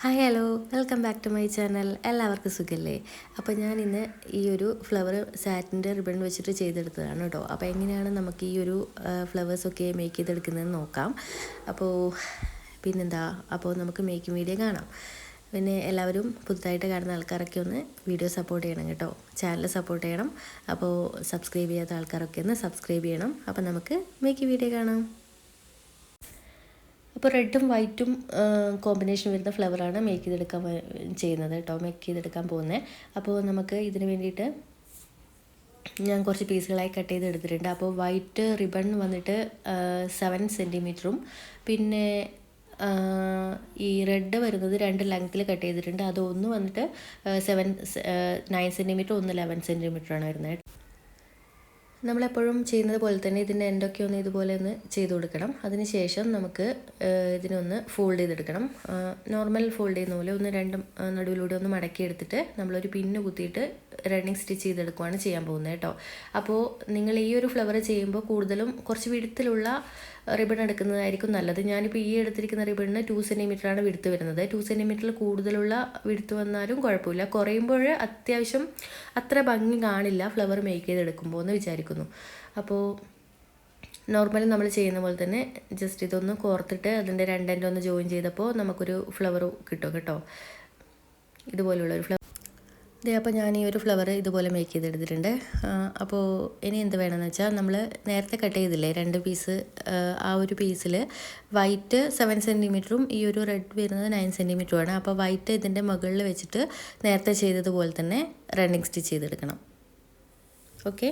Hi hello welcome back to my channel എല്ലാവർക്കും സുഖല്ലേ? അപ്പോൾ ഞാൻ ഇന്ന് ഈ ഒരു ഫ്ലവർ സാറ്റിന്റെ റിബൺ വെച്ചിട്ട് ചെയ്തെടുത്തതാണ് കേട്ടോ അപ്പോൾ എങ്ങനെയാണ് നമുക്ക് ഈ ഒരു ഫ്ലവേഴ്സൊക്കെ മേക്ക് ചെയ്തെടുക്കുന്നതെന്ന് നോക്കാം. അപ്പോൾ പിന്നെന്താ? അപ്പോൾ നമുക്ക് മേക്കിംഗ് വീഡിയോ കാണാം. പിന്നെ എല്ലാവരും പുതുതായിട്ട് കാണുന്ന ആൾക്കാരൊക്കെ ഒന്ന് വീഡിയോ സപ്പോർട്ട് ചെയ്യണം കേട്ടോ. ചാനൽ സപ്പോർട്ട് ചെയ്യണം. അപ്പോൾ സബ്സ്ക്രൈബ് ചെയ്യാത്ത ആൾക്കാരൊക്കെ ഒന്ന് സബ്സ്ക്രൈബ് ചെയ്യണം. അപ്പോൾ നമുക്ക് മേക്കിംഗ് വീഡിയോ കാണാം. അപ്പോൾ റെഡും വൈറ്റും കോമ്പിനേഷൻ വരുന്ന ഫ്ലവറാണ് മേക്ക് ചെയ്തെടുക്കാൻ ചെയ്യുന്നത് കേട്ടോ. മേക്ക് ചെയ്തെടുക്കാൻ പോകുന്നത് അപ്പോൾ നമുക്ക് ഇതിന് വേണ്ടിയിട്ട് ഞാൻ കുറച്ച് പീസുകളായി കട്ട് ചെയ്ത് എടുത്തിട്ടുണ്ട് അപ്പോൾ വൈറ്റ് റിബൺ വന്നിട്ട് സെവൻ സെന്റിമീറ്ററും പിന്നെ ഈ റെഡ് വരുന്നത് രണ്ട് ലെങ്ത്തിൽ കട്ട് ചെയ്തിട്ടുണ്ട്. അത് ഒന്ന് വന്നിട്ട് സെവൻ നയൻ സെന്റിമീറ്റർ ഒന്ന് ലെവൻ സെന്റിമീറ്ററാണ് വരുന്നത്. നമ്മളെപ്പോഴും ചെയ്യുന്നത് പോലെ തന്നെ ഇതിന്റെ എൻഡൊക്കെ ഒന്ന് ഇതുപോലെ ഒന്ന് ചെയ്ത് കൊടുക്കണം. അതിനുശേഷം നമുക്ക് ഇതിനൊന്ന് ഫോൾഡ് ചെയ്തെടുക്കണം. നോർമൽ ഫോൾഡ് ചെയ്യുന്ന പോലെ ഒന്ന് രണ്ടും നടുവിലൂടെ ഒന്ന് മടക്കി എടുത്തിട്ട് നമ്മളൊരു പിന്ന് കുത്തിയിട്ട് റണ്ണിങ് സ്റ്റിച്ച് ചെയ്തെടുക്കുകയാണ് ചെയ്യാൻ പോകുന്നത് കേട്ടോ. അപ്പോൾ നിങ്ങൾ ഈ ഒരു ഫ്ലവർ ചെയ്യുമ്പോൾ കൂടുതലും കുറച്ച് വിടുത്തിലുള്ള റിബൺ എടുക്കുന്നതായിരിക്കും നല്ലത്. ഞാനിപ്പോൾ ഈ എടുത്തിരിക്കുന്ന റിബണിന് ടു സെന്റിമീറ്ററാണ് വിടുത്ത് വരുന്നത്. ടു സെന്റിമീറ്ററിൽ കൂടുതലുള്ള വിടുത്ത് വന്നാലും കുഴപ്പമില്ല. കുറയുമ്പോൾ അത്യാവശ്യം അത്ര ഭംഗി കാണില്ല ഫ്ലവർ മേക്ക് ചെയ്തെടുക്കുമ്പോൾ എന്ന് വിചാരിക്കുന്നു. അപ്പോൾ നോർമലി നമ്മൾ ചെയ്യുന്ന പോലെ തന്നെ ജസ്റ്റ് ഇതൊന്ന് കോർത്തിട്ട് അതിന്റെ രണ്ടെന്റെ ഒന്ന് ജോയിൻ ചെയ്തപ്പോൾ നമുക്കൊരു ഫ്ലവർ കിട്ടും കേട്ടോ. ഇതുപോലെയുള്ളൊരു ഫ്ലവർ ഇതേ അപ്പോൾ ഞാൻ ഈ ഒരു ഫ്ലവർ ഇതുപോലെ മേക്ക് ചെയ്തെടുത്തിട്ടുണ്ട്. അപ്പോൾ ഇനി എന്ത് വേണമെന്ന് വെച്ചാൽ നമ്മൾ നേരത്തെ കട്ട് ചെയ്തില്ലേ രണ്ട് പീസ് ആ ഒരു പീസിൽ വൈറ്റ് സെവൻ സെന്റിമീറ്ററും ഈ ഒരു റെഡ് വരുന്നത് നയൻ സെന്റിമീറ്ററുമാണ് അപ്പോൾ വൈറ്റ് ഇതിന്റെ മുകളിൽ വെച്ചിട്ട് നേരത്തെ ചെയ്തതുപോലെ തന്നെ റണ്ണിങ് സ്റ്റിച്ച് ചെയ്തെടുക്കണം. ഓക്കെ?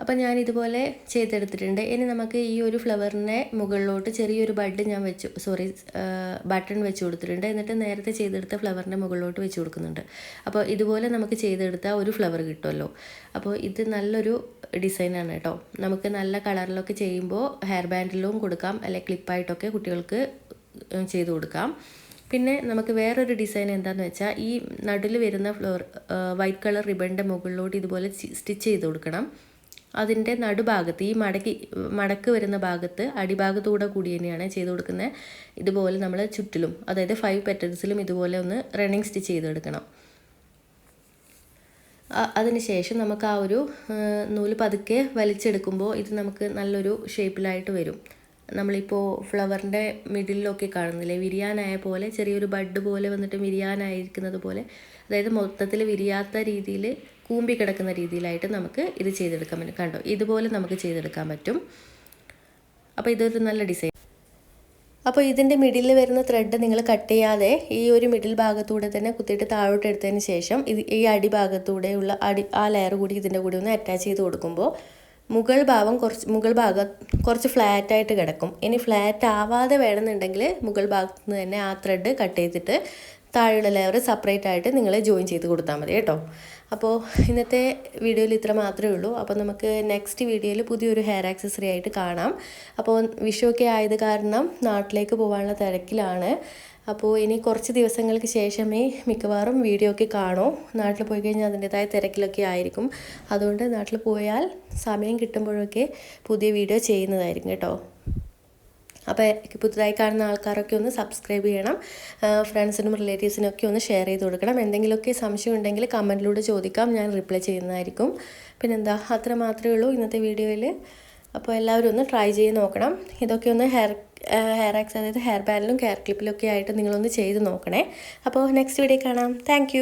അപ്പം ഞാൻ ഇതുപോലെ ചെയ്തെടുത്തിട്ടുണ്ട്. ഇനി നമുക്ക് ഈ ഒരു ഫ്ലവറിന്റെ മുകളിലോട്ട് ചെറിയൊരു ബഡ് ഞാൻ വെച്ചു സോറി ബട്ടൺ വെച്ച് കൊടുത്തിട്ടുണ്ട്. എന്നിട്ട് നേരത്തെ ചെയ്തെടുത്ത ഫ്ലവറിന്റെ മുകളിലോട്ട് വെച്ച് കൊടുക്കുന്നുണ്ട്. അപ്പോൾ ഇതുപോലെ നമുക്ക് ചെയ്തെടുത്ത ഒരു ഫ്ലവർ കിട്ടുമല്ലോ. അപ്പോൾ ഇത് നല്ലൊരു ഡിസൈനാണ് കേട്ടോ. നമുക്ക് നല്ല കളറിലൊക്കെ ചെയ്യുമ്പോൾ ഹെയർ ബാൻഡിലും കൊടുക്കാം അല്ലെങ്കിൽ ക്ലിപ്പായിട്ടൊക്കെ കുട്ടികൾക്ക് ചെയ്ത് കൊടുക്കാം. പിന്നെ നമുക്ക് വേറൊരു ഡിസൈൻ എന്താണെന്ന് വെച്ചാൽ ഈ നടുവിൽ വരുന്ന ഫ്ലോർ വൈറ്റ് കളർ റിബണിന്റെ മുകളിലോട്ട് ഇതുപോലെ സ്റ്റിച്ച് ചെയ്ത് കൊടുക്കണം. അതിന്റെ നടുഭാഗത്ത് ഈ മടക്കി മടക്ക് വരുന്ന ഭാഗത്ത് അടിഭാഗത്തൂടെ കൂടി തന്നെയാണ് ചെയ്ത് കൊടുക്കുന്നത്. ഇതുപോലെ നമ്മൾ ചുറ്റിലും അതായത് ഫൈവ് പെറ്റൽസിലും ഇതുപോലെ ഒന്ന് റണ്ണിങ് സ്റ്റിച്ച് ചെയ്തെടുക്കണം. അതിനുശേഷം നമുക്ക് ആ ഒരു നൂൽ പതുക്കെ വലിച്ചെടുക്കുമ്പോൾ ഇത് നമുക്ക് നല്ലൊരു ഷേപ്പിലായിട്ട് വരും. നമ്മളിപ്പോൾ ഫ്ലവറിന്റെ മിഡിലൊക്കെ കാണുന്നില്ലേ? വിരിയാനായ പോലെ ചെറിയൊരു ബഡ് പോലെ വന്നിട്ട് വിരിയാനായിരിക്കുന്നത് പോലെ അതായത് മൊത്തത്തിൽ വിരിയാത്ത രീതിയിൽ കൂമ്പി കിടക്കുന്ന രീതിയിലായിട്ട് നമുക്ക് ഇത് ചെയ്തെടുക്കാൻ പറ്റും. കണ്ടോ? ഇതുപോലെ നമുക്ക് ചെയ്തെടുക്കാൻ പറ്റും. അപ്പോൾ ഇതൊരു നല്ല ഡിസൈൻ. അപ്പോൾ ഇതിന്റെ മിഡിലിൽ വരുന്ന ത്രെഡ് നിങ്ങൾ കട്ട് ചെയ്യാതെ ഈ ഒരു മിഡിൽ ഭാഗത്തൂടെ തന്നെ കുത്തിയിട്ട് താഴോട്ട് എടുത്തതിന് ശേഷം ഇത് ഈ അടിഭാഗത്തൂടെയുള്ള അടി ആ ലെയർ കൂടി ഇതിന്റെ കൂടി ഒന്ന് അറ്റാച്ച് ചെയ്ത് കൊടുക്കുമ്പോൾ മുകൾ ഭാഗം കുറച്ച് മുകൾ ഭാഗം കുറച്ച് ഫ്ലാറ്റായിട്ട് കിടക്കും. ഇനി ഫ്ലാറ്റ് ആവാതെ വേണമെന്നുണ്ടെങ്കിൽ മുകൾ ഭാഗത്ത് നിന്ന് തന്നെ ആ ത്രെഡ് കട്ട് ചെയ്തിട്ട് താഴെയുള്ള ലെയർ സെപ്പറേറ്റ് ആയിട്ട് നിങ്ങൾ ജോയിൻ ചെയ്ത് കൊടുത്താൽ മതി കേട്ടോ. അപ്പോൾ ഇന്നത്തെ വീഡിയോയിൽ ഇത്ര മാത്രമേ ഉള്ളൂ. അപ്പോൾ നമുക്ക് നെക്സ്റ്റ് വീഡിയോയിൽ പുതിയൊരു ഹെയർ ആക്സസറി ആയിട്ട് കാണാം. അപ്പോൾ വിഷുവൊക്കെ ആയത് കാരണം നാട്ടിലേക്ക് പോകാനുള്ള തിരക്കിലാണ്. അപ്പോൾ ഇനി കുറച്ച് ദിവസങ്ങൾക്ക് ശേഷമേ മിക്കവാറും വീഡിയോ ഒക്കെ കാണൂ. നാട്ടിൽ പോയി കഴിഞ്ഞാൽ അതിന്റെതായ തിരക്കിലൊക്കെ ആയിരിക്കും. അതുകൊണ്ട് നാട്ടിൽ പോയാൽ സമയം കിട്ടുമ്പോഴൊക്കെ പുതിയ വീഡിയോ ചെയ്യുന്നതായിരിക്കും കേട്ടോ. അപ്പോൾ പുതുതായി കാണുന്ന ആൾക്കാരൊക്കെ ഒന്ന് സബ്സ്ക്രൈബ് ചെയ്യണം. ഫ്രണ്ട്സിനും റിലേറ്റീവ്സിനും ഒക്കെ ഒന്ന് ഷെയർ ചെയ്ത് കൊടുക്കണം. എന്തെങ്കിലുമൊക്കെ സംശയം ഉണ്ടെങ്കിൽ കമന്റിലൂടെ ചോദിക്കാം. ഞാൻ റിപ്ലൈ ചെയ്യുന്നതായിരിക്കും. പിന്നെന്താ? അത്ര മാത്രമേ ഉള്ളൂ ഇന്നത്തെ വീഡിയോയിൽ അപ്പോൾ എല്ലാവരും ഒന്ന് ട്രൈ ചെയ്ത് നോക്കണം. ഇതൊക്കെ ഒന്ന് ഹെയർ ഹെയർ ആക്സ് അതായത് ഹെയർ ബാൻഡിലും ഹെയർ ക്ലിപ്പിലൊക്കെ ആയിട്ട് നിങ്ങളൊന്ന് ചെയ്ത് നോക്കണേ. അപ്പോൾ നെക്സ്റ്റ് വീഡിയോ കാണാം. താങ്ക്